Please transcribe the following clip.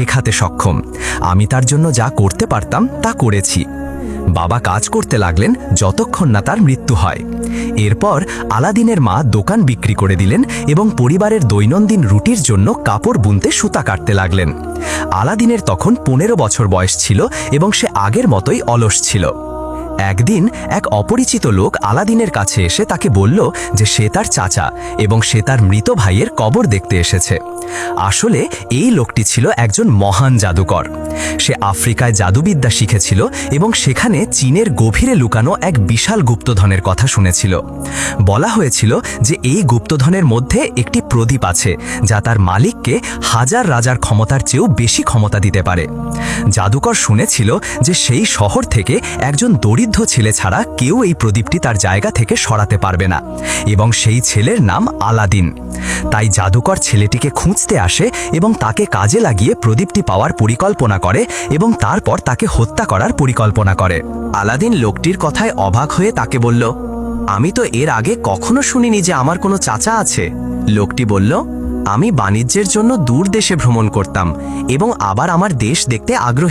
শেখাতে সক্ষম। আমি তার জন্য যা করতে পারতাম, তা করেছি। বাবা কাজ করতে লাগলেন যতক্ষণ না তার মৃত্যু হয়। এরপর আলাদিনের মা দোকান বিক্রি করে দিলেন এবং পরিবারের দৈনন্দিন রুটির জন্য কাপড় বুনতে সুতা কাটতে লাগলেন। আলাদিনের তখন পনেরো বছর বয়স ছিল এবং সে আগের মতোই অলস ছিল। একদিন এক অপরিচিত লোক আলাদিনের কাছে এসে তাকে বলল যে সে তার চাচা এবং সে তার মৃত ভাইয়ের কবর দেখতে এসেছে। আসলে এই লোকটি ছিল একজন মহান জাদুকর। সে আফ্রিকায় জাদুবিদ্যা শিখেছিল এবং সেখানে চীনের গভীরে লুকানো এক বিশাল গুপ্তধনের কথা শুনেছিল। বলা হয়েছিল যে এই গুপ্তধনের মধ্যে একটি প্রদীপ আছে, যা তার মালিককে হাজার রাজার ক্ষমতার চেয়েও বেশি ক্ষমতা দিতে পারে। জাদুকর শুনেছিল যে সেই শহর থেকে একজন দরিদ্র ছেলে ছাড়া কেউ এই প্রদীপটি তার জায়গা থেকে সরাতে পারবে না, এবং সেই ছেলের নাম আলাদিন। তাই জাদুকর ছেলেটিকে খুঁজতে আসে এবং তাকে কাজে লাগিয়ে প্রদীপটি পাওয়ার পরিকল্পনা করে এবং তারপর তাকে হত্যা করার পরিকল্পনা করে। আলাদিন লোকটির কথায় অবাক হয়ে তাকে বলল, আমি তো এর আগে কখনো শুনিনি যে আমার কোনো চাচা আছে। লোকটি বলল, আমি বাণিজ্যের জন্য দূর দেশে ভ্রমণ করতাম এবং আবার আমার দেশ দেখতে আগ্রহী